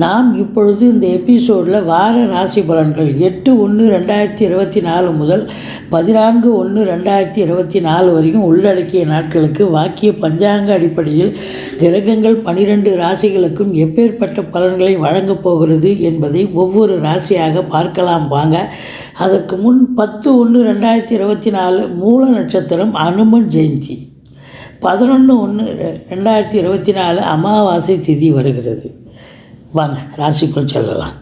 நாம் இப்பொழுது இந்த எபிசோடில் வார ராசி பலன்கள் எட்டு ஒன்று ரெண்டாயிரத்தி இருபத்தி நாலு முதல் பதினான்கு ஒன்று ரெண்டாயிரத்தி இருபத்தி நாலு வரைக்கும் உள்ளடக்கிய நாட்களுக்கு வாக்கிய பஞ்சாங்க அடிப்படையில் கிரகங்கள் பனிரெண்டு ராசிகளுக்கும் எப்பேற்பட்ட பலன்களை வழங்கப் போகிறது என்பதை ஒவ்வொரு ராசியாக பார்க்கலாம் வாங்க. அதற்கு முன் பத்து ஒன்று ரெண்டாயிரத்தி இருபத்தி நாலு மூல நட்சத்திரம் அனுமன் ஜெயந்தி. பதினொன்று ஒன்று ரெண்டாயிரத்தி இருபத்தி நாலு அமாவாசை திதி வருகிறது. வாங்க ராசிக்குள் செல்லலாம்.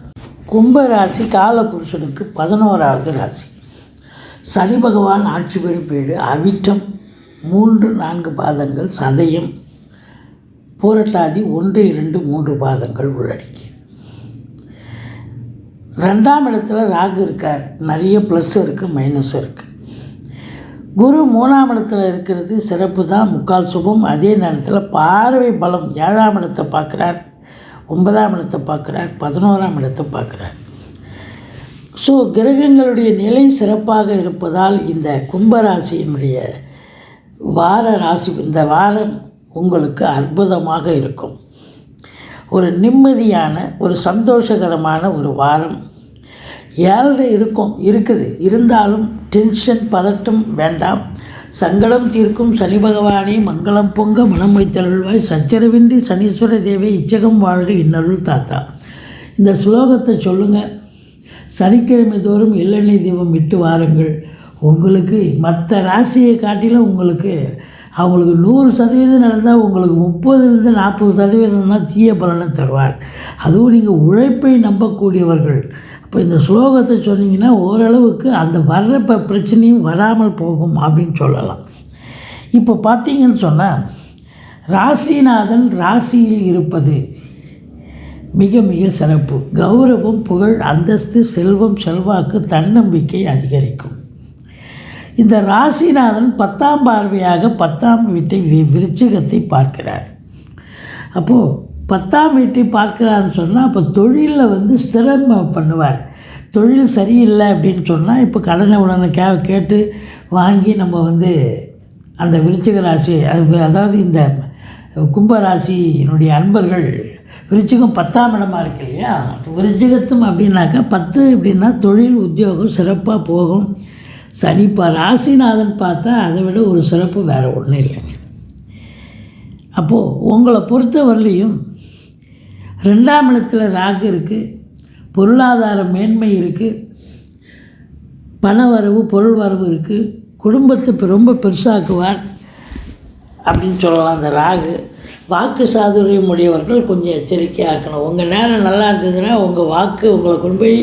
கும்ப ராசி காலபுருஷனுக்கு பதினோராவது ராசி. சனி பகவான் ஆட்சி பெறும் அவிட்டம். மூன்று நான்கு பாதங்கள் சதயம். பூரட்டாதி ஒன்று இரண்டு மூன்று பாதங்கள் உள்ளடக்கி. ரெண்டாம் இடத்துல ராகு இருக்கார். நிறைய ப்ளஸ் இருக்குது மைனஸ் இருக்குது குரு மூணாம் இடத்துல இருக்கிறது சிறப்பு தான் முக்கால் சுபம். அதே நேரத்தில் பார்வை பலம் ஏழாம் இடத்தை பார்க்குறார். ஒன்பதாம் இடத்தை பார்க்குறார் பதினோராம் இடத்தை பார்க்குறார். ஸோ கிரகங்களுடைய நிலை சிறப்பாக இருப்பதால் இந்த கும்பராசியினுடைய வார ராசி இந்த வாரம் உங்களுக்கு அற்புதமாக இருக்கும். ஒரு நிம்மதியான ஒரு சந்தோஷகரமான ஒரு வாரம். ஏழரை இருக்கும் இருக்குது. இருந்தாலும் டென்ஷன் பதட்டம் வேண்டாம். சங்கடம் தீர்க்கும் சனி பகவானே மங்களம் பொங்க மனம் வைத்தருள்வாய். சச்சரவின்றி சனீஸ்வர தேவை இச்சகம் வாழ்க இன்னருள் தாத்தா. இந்த ஸ்லோகத்தை சொல்லுங்கள் சனிக்கிழமை தோறும் எள்ளெண்ணெய் தீபம் விட்டு வாருங்கள். உங்களுக்கு மற்ற ராசியை காட்டிலும் உங்களுக்கு அவங்களுக்கு நூறு சதவீதம் நடந்தால் உங்களுக்கு முப்பதுலேருந்து நாற்பது சதவீதம் தான் தீய பலனை தருவார். அதுவும் நீங்கள் உழைப்பை நம்பக்கூடியவர்கள். இப்போ இந்த ஸ்லோகத்தை சொன்னீங்கன்னா ஓரளவுக்கு அந்த வர்ற பிரச்சனையும் வராமல் போகும் அப்படின்னு சொல்லலாம். இப்போ பார்த்தீங்கன்னு சொன்னால் ராசிநாதன் ராசியில் இருப்பது மிக மிக சிறப்பு. கௌரவம் புகழ் அந்தஸ்து செல்வம் செல்வாக்கு தன்னம்பிக்கை அதிகரிக்கும். இந்த ராசிநாதன் பத்தாம் பார்வையாக பத்தாம் வீட்டை விருச்சிகத்தை பார்க்கிறார். அப்போது பத்தாம் வீட்டை பார்க்குறாருன்னு சொன்னால் அப்போ தொழிலில் வந்து ஸ்திரம் பண்ணுவார். தொழில் சரியில்லை அப்படின்னு சொன்னால் இப்போ கடனை உடனே கே கேட்டு வாங்கி நம்ம வந்து அந்த விருச்சிக ராசி அதாவது இந்த கும்பராசியினுடைய அன்பர்கள் விருச்சிகம் பத்தாம் இடமா இருக்கு இல்லையா? விருச்சிகத்தும் அப்படின்னாக்கா பத்து அப்படின்னா தொழில் உத்தியோகம் சிறப்பாக போகும். சனி பா ராசிநாதன் பார்த்தா அதை விட ஒரு சிறப்பு வேறு ஒன்றும் இல்லைங்க. அப்போது உங்களை பொறுத்தவரையிலையும் ரெண்டாம் இடத்துல ராகு இருக்குது பொருளாதார மேன்மை இருக்குது பண வரவு பொருள் வரவு இருக்குது குடும்பத்தை ரொம்ப பெருசாக்குவார் அப்படின்னு சொல்லலாம். அந்த ராகு வாக்கு சாதுரியம் உடையவர்கள் கொஞ்சம் எச்சரிக்கையாக இருக்கணும். உங்கள் நேரம் நல்லா இருந்ததுன்னா உங்கள் வாக்கு உங்களை கொண்டு போய்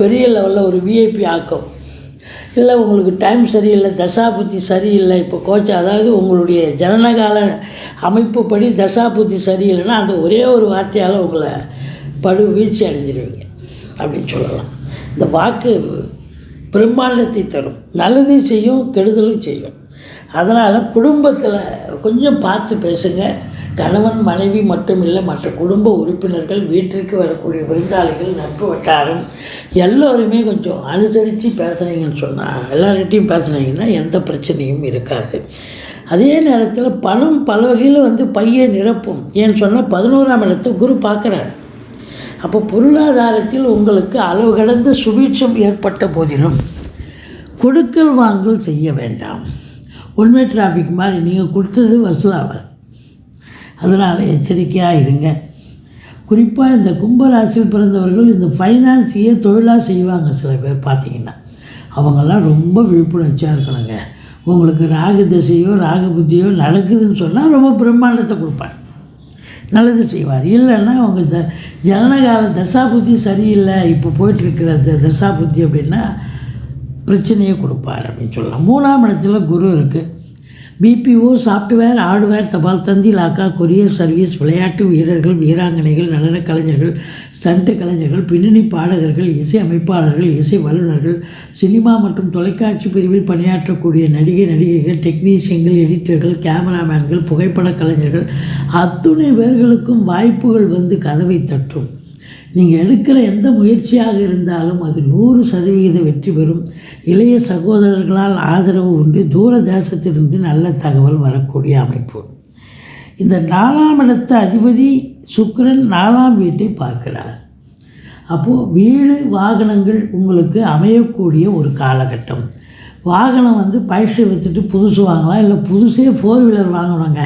பெரிய லெவலில் ஒரு விஐபி ஆக்கும். இல்லை உங்களுக்கு டைம் சரியில்லை தசாபுத்தி சரியில்லை இப்போ கோச்ச அதாவது உங்களுடைய ஜனனகால அமைப்புப்படி தசாபுத்தி சரியில்லைன்னா அந்த ஒரே ஒரு வார்த்தையால் உங்களை படு வீழ்ச்சி அடைஞ்சிருவீங்க. அப்படின்னு சொல்லலாம். இந்த வாக்கு பிரம்மாண்டத்தை தரும். நல்லதும் செய்யும் கெடுதலும் செய்யும். அதனால் குடும்பத்தில் கொஞ்சம் பார்த்து பேசுங்க. கணவன் மனைவி மட்டும் இல்லை மற்ற குடும்ப உறுப்பினர்கள் வீட்டிற்கு வரக்கூடிய விருந்தாளிகள் நட்பு வட்டாரம் எல்லோருமே கொஞ்சம் அனுசரித்து பேசுனீங்கன்னு சொன்னால் எல்லார்கிட்டையும் பேசுனீங்கன்னா எந்த பிரச்சனையும் இருக்காது. அதே நேரத்தில் பணம் பல வகையில் வந்து பையை நிரப்பும். ஏன்னு சொன்னால் பதினோராம் இடத்தை குரு பார்க்குறாரு. அப்போ பொருளாதாரத்தில் உங்களுக்கு அளவு கடந்த சுபீட்சம் ஏற்பட்ட போதிலும் கொடுக்கல் வாங்கல் செய்ய வேண்டாம். உண்மை டிராஃபிக் மாதிரி நீங்கள் கொடுத்தது வசூலாகாது அதனால் எச்சரிக்கையாக இருங்க. குறிப்பாக இந்த கும்பராசியில் பிறந்தவர்கள் இந்த ஃபைனான்ஸையே தொழிலாக செய்வாங்க சில பேர் பார்த்தீங்கன்னா. அவங்கெல்லாம் ரொம்ப விழிப்புணர்ச்சியாக இருக்கணுங்க. உங்களுக்கு ராகு திசையோ ராகு புத்தியோ நடக்குதுன்னு சொன்னால் ரொம்ப பிரம்மாண்டத்தை கொடுப்பார். நல்லது செய்வார். இல்லைன்னா அவங்க த ஜனனகால தசாபுத்தி சரியில்லை. இப்போ போயிட்டுருக்கிற தசா புத்தி அப்படின்னா பிரச்சனையை கொடுப்பார் அப்படின்னு சொல்லலாம். மூணாம் இடத்துல குரு இருக்குது பிபிஓ சாஃப்ட்வேர் ஹார்ட்வேர் தபால் தந்தி லாக்கா கொரியர் சர்வீஸ் விளையாட்டு வீரர்கள் வீராங்கனைகள் நடனக் கலைஞர்கள் ஸ்டண்ட் கலைஞர்கள் பின்னணி பாடகர்கள் இசை அமைப்பாளர்கள் இசை வல்லுநர்கள் சினிமா மற்றும் தொலைக்காட்சி பிரிவில் பணியாற்றக்கூடிய நடிகை நடிகைகள் டெக்னீஷியன்கள் எடிட்டர்கள் கேமராமேன்கள் புகைப்படக் கலைஞர்கள் அத்துணை பேர்களுக்கும் வாய்ப்புகள் வந்து கதவை தட்டும். நீங்கள் எடுக்கிற எந்த முயற்சியாக இருந்தாலும் அது நூறு சதவிகித வெற்றி பெறும். இளைய சகோதரர்களால் ஆதரவு உண்டு. தூர தேசத்திலிருந்து நல்ல தகவல் வரக்கூடிய அமைப்பு. இந்த நாலாம் இடத்த அதிபதி சுக்கரன் நாலாம் வீட்டை பார்க்கிறார். அப்போது வீடு வாகனங்கள் உங்களுக்கு அமையக்கூடிய ஒரு காலகட்டம். வாகனம் வந்து பயிற்சி விற்றுட்டு புதுசு வாங்கலாம். இல்லை புதுசே ஃபோர் வீலர் வாங்கணுங்க.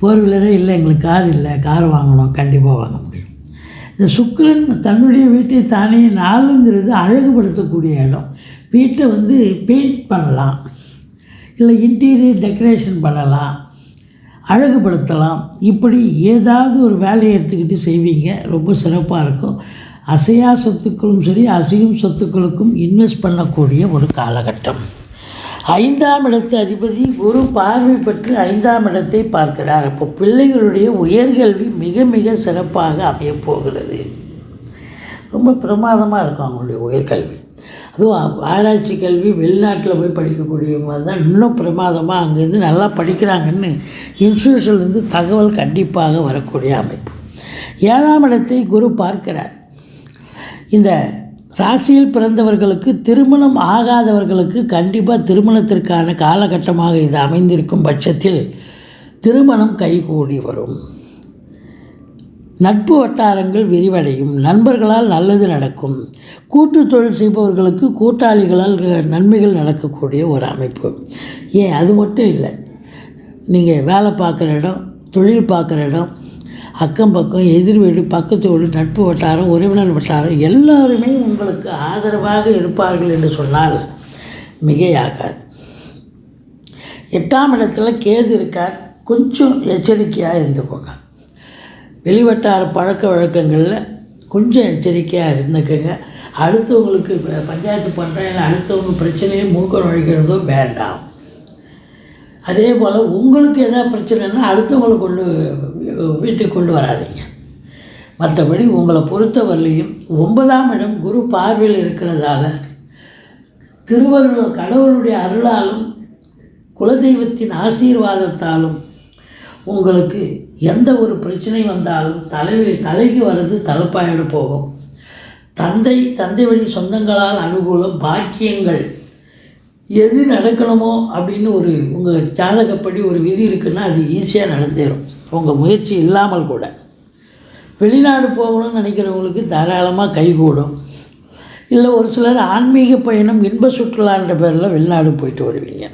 ஃபோர் வீலரே இல்லை எங்களுக்கு கார் இல்லை. கார் வாங்கணும். கண்டிப்பாக வாங்கணும். இந்த சுக்கரன் தன்னுடைய வீட்டை தானே நாளுங்கிறது அழகுபடுத்தக்கூடிய இடம். வீட்டை வந்து பெயிண்ட் பண்ணலாம். இல்லை இன்டீரியர் டெக்கரேஷன் பண்ணலாம். அழகுபடுத்தலாம். இப்படி ஏதாவது ஒரு வேலையை எடுத்துக்கிட்டு செய்வீங்க. ரொம்ப சிறப்பாக இருக்கும். அசையா சொத்துக்களும் சரி அசையும் சொத்துக்களுக்கும் இன்வெஸ்ட் பண்ணக்கூடிய ஒரு காலகட்டம். ஐந்தாம் இடத்து அதிபதி குரு பார்வை பெற்று ஐந்தாம் இடத்தை பார்க்கிறார். அப்போ பிள்ளைகளுடைய உயர்கல்வி மிக மிக சிறப்பாக அமையப்போகிறது ரொம்ப பிரமாதமாக இருக்கும் அவங்களுடைய உயர்கல்வி. அதுவும் ஆராய்ச்சி கல்வி வெளிநாட்டில் போய் படிக்கக்கூடியவங்க தான் இன்னும் பிரமாதமாக அங்கேருந்து நல்லா படிக்கிறாங்கன்னு இன்ஸ்டியூஷன்லேருந்து தகவல் கண்டிப்பாக வரக்கூடிய அமைப்பு. ஏழாம் இடத்தை குரு பார்க்கிறார். இந்த ராசியில் பிறந்தவர்களுக்கு திருமணம் ஆகாதவர்களுக்கு கண்டிப்பாக திருமணத்திற்கான காலகட்டமாக இது அமைந்திருக்கும் பட்சத்தில் திருமணம் கைகூடி வரும். நட்பு வட்டாரங்கள் விரிவடையும். நண்பர்களால் நல்லது நடக்கும். கூட்டு தொழில் செய்பவர்களுக்கு கூட்டாளிகளால் நன்மைகள் நடக்கக்கூடிய ஒரு அமைப்பு. ஏன்? அது மட்டும் இல்லை. நீங்கள் வேலை பார்க்குற இடம் தொழில் பார்க்குற இடம் அக்கம் பக்கம் எதிர் வீடு பக்கத்து வீடு நட்பு வட்டாரம் உறவினர் வட்டாரம் எல்லாருமே உங்களுக்கு ஆதரவாக இருப்பார்கள் என்று சொன்னால் மிகையாகாது. எட்டாம் இடத்துல கேது இருக்கார். கொஞ்சம் எச்சரிக்கையாக இருந்துக்கோங்க. வெளிவட்டார பழக்க வழக்கங்களில் கொஞ்சம் எச்சரிக்கையாக இருந்துக்கங்க. அடுத்தவங்களுக்கு இப்போ பஞ்சாயத்து பண்ணுறேன் இல்லை அடுத்தவங்க பிரச்சனையை மூக்க நுழைக்கிறதோ வேண்டாம். அதே போல் உங்களுக்கு எதாவது பிரச்சனைன்னா அடுத்தவங்களை கொண்டு வீட்டுக்கு கொண்டு வராதீங்க. மற்றபடி உங்களை பொறுத்தவரையிலையும் ஒன்பதாம் இடம் குரு பார்வையில் இருக்கிறதால திருவருள் கடவுளுடைய அருளாலும் குலதெய்வத்தின் ஆசீர்வாதத்தாலும் உங்களுக்கு எந்த ஒரு பிரச்சனை வந்தாலும் தலை தலைக்கு வர்றது தலைப்பாயிட போகும். தந்தை தந்தை வழி சொந்தங்களால் அனுகூலம் பாக்கியங்கள் எது நடக்கணுமோ அப்படின்னு ஒரு உங்கள் ஜாதகப்படி ஒரு விதி இருக்குன்னா அது ஈஸியாக நடந்துடும் உங்கள் முயற்சி இல்லாமல் கூட. வெளிநாடு போகணும்னு நினைக்கிறவங்களுக்கு தாராளமாக கைகூடும். இல்லை ஒரு சிலர் ஆன்மீக பயணம் இன்ப சுற்றுலான்ற பேரில் வெளிநாடு போயிட்டு வருவீங்க.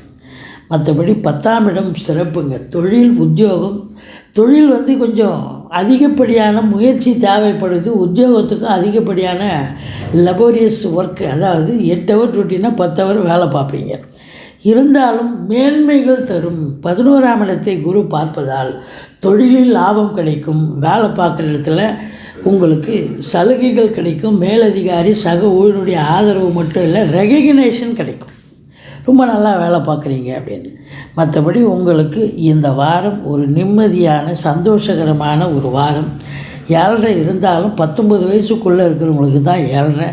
மற்றபடி பத்தாம் இடம் சிறப்புங்க. தொழில் உத்தியோகம். தொழில் வந்து கொஞ்சம் அதிகப்படியான முயற்சி தேவைப்படுது. உத்தியோகத்துக்கும் அதிகப்படியான லபோரியஸ் ஒர்க் அதாவது எட்டு ஹவர் டியூட்டினா பத்து ஹவர் வேலை பார்ப்பீங்க. இருந்தாலும் மேன்மைகள் தரும். பதினோராம் இடத்தை குரு பார்ப்பதால் தொழிலில் லாபம் கிடைக்கும். வேலை பார்க்குற இடத்துல உங்களுக்கு சலுகைகள் கிடைக்கும். மேலதிகாரி சக ஊழியனுடைய ஆதரவு மட்டும் இல்லை ரெகக்னேஷன் கிடைக்கும். ரொம்ப நல்லா வேலை பார்க்குறீங்க அப்படின்னு. மற்றபடி உங்களுக்கு இந்த வாரம் ஒரு நிம்மதியான சந்தோஷகரமான ஒரு வாரம். ஏழரை இருந்தாலும் பத்தொம்பது வயசுக்குள்ளே இருக்கிறவங்களுக்கு தான் ஏழரை.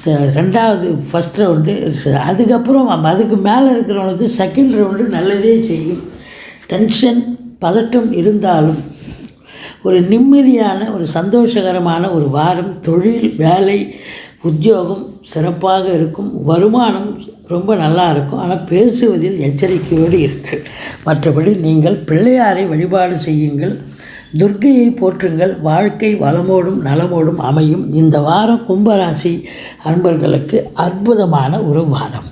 ச ரெண்டாவது ஃபஸ்ட் ரவுண்டு அதுக்கப்புறம் அதுக்கு மேலே இருக்கிறவங்களுக்கு செகண்ட் ரவுண்டு நல்லதே செய்யும். டென்ஷன் பதட்டம் இருந்தாலும் ஒரு நிம்மதியான ஒரு சந்தோஷகரமான ஒரு வாரம். தொழில் வேலை உத்தியோகம் சிறப்பாக இருக்கும் வருமானம் ரொம்ப நல்லா இருக்கும். ஆனால் பேசுவதில் எச்சரிக்கையோடு இருங்கள். மற்றபடி நீங்கள் பிள்ளையாரை வழிபாடு செய்யுங்கள். துர்க்கையை போற்றுங்கள். வாழ்க்கை வளமோடும் நலமோடும் அமையும். இந்த வாரம் கும்பராசி அன்பர்களுக்கு அற்புதமான ஒரு வாரம்.